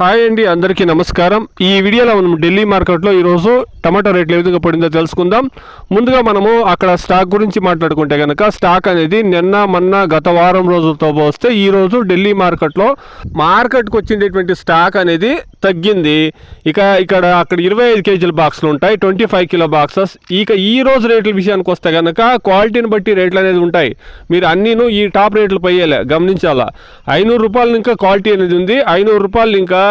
Hi అండి అందరికీ నమస్కారం. ఈ వీడియోలో మనం ఢిల్లీ మార్కెట్లో ఈరోజు టమాటో రేట్లు ఏ విధంగా పడిందో తెలుసుకుందాం. ముందుగా మనము అక్కడ స్టాక్ గురించి మాట్లాడుకుంటే కనుక స్టాక్ అనేది నిన్న మొన్న గత వారం రోజులతో పోస్తే ఈరోజు ఢిల్లీ మార్కెట్లో మార్కెట్కి వచ్చినటువంటి స్టాక్ అనేది తగ్గింది. ఇక ఇక్కడ అక్కడ ఇరవై ఐదు కేజీల బాక్సులు ఉంటాయి ట్వంటీ ఫైవ్ కిలో బాక్సెస్. ఇక ఈ రోజు రేట్ల విషయానికి వస్తే కనుక క్వాలిటీని బట్టి రేట్లు అనేది ఉంటాయి. మీరు అన్నీను ఈ టాప్ రేట్లు పోయేలే గమనించాలా. ఐనూరు రూపాయలు ఇంకా క్వాలిటీ అనేది ఉంది ఐనూరు రూపాయలు ఇంకా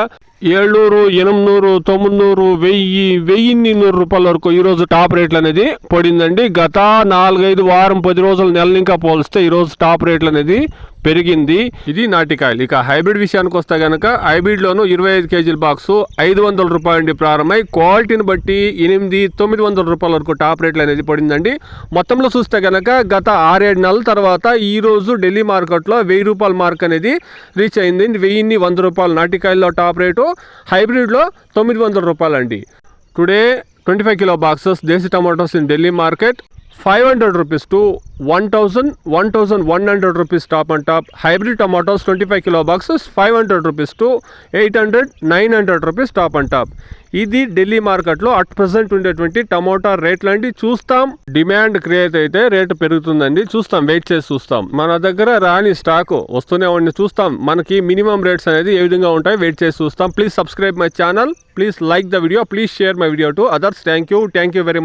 ఏಳ್నూరు ఎనిమినూరు తొమ్మిదినూరు వెయ్యి వెయ్యిన్ని నూరు రూపాయల వరకు ఈరోజు టాప్ రేట్లు అనేది పడిందండి. గత నాలుగైదు వారం పది రోజుల నెల ఇంకా పోలిస్తే ఈరోజు టాప్ రేట్లు అనేది పెరిగింది. ఇది నాటికాయలు ఇక హైబ్రిడ్ విషయానికి వస్తే కనుక హైబ్రిడ్లోను ఇరవై ఐదు కేజీల బాక్సు ఐదు వందల రూపాయల నుండి ప్రారంభమై క్వాలిటీని బట్టి ఎనిమిది తొమ్మిది వందల రూపాయల వరకు టాప్ రేట్లు అనేది పడిందండి. మొత్తంలో చూస్తే కనుక గత ఆరేడు నెలల తర్వాత ఈరోజు ఢిల్లీ మార్కెట్లో వెయ్యి రూపాయల మార్క్ అనేది రీచ్ అయింది. వెయ్యిన్ని వంద రూపాయలు నాటికాయల్లో టాప్ రేటు హైబ్రిడ్లో తొమ్మిది వందల రూపాయలు అండి today twenty five kilo boxes desi tomatoes in Delhi market. Five hundred rupees to one thousand one thousand one hundred rupees top and top. Hybrid tomatoes twenty five kilo boxes five hundred rupees to eight hundred nine hundred rupees top and top. ఇది ఢిల్లీ మార్కెట్లో at present ఉండేటువంటి tomato రేట్లు అండి. చూస్తాం demand create అయితే rate పెరుగుతుందండి. చూస్తాం wait చేసి చూస్తాం. మన దగ్గర రాని స్టాక్ వస్తూనే ఉండి చూస్తాం మనకి మినిమం రేట్స్ అనేది ఏ విధంగా ఉంటాయి వెయిట్ చేసి చూస్తాం. Please subscribe my channel please like the video please share my video to others. Thank you thank you very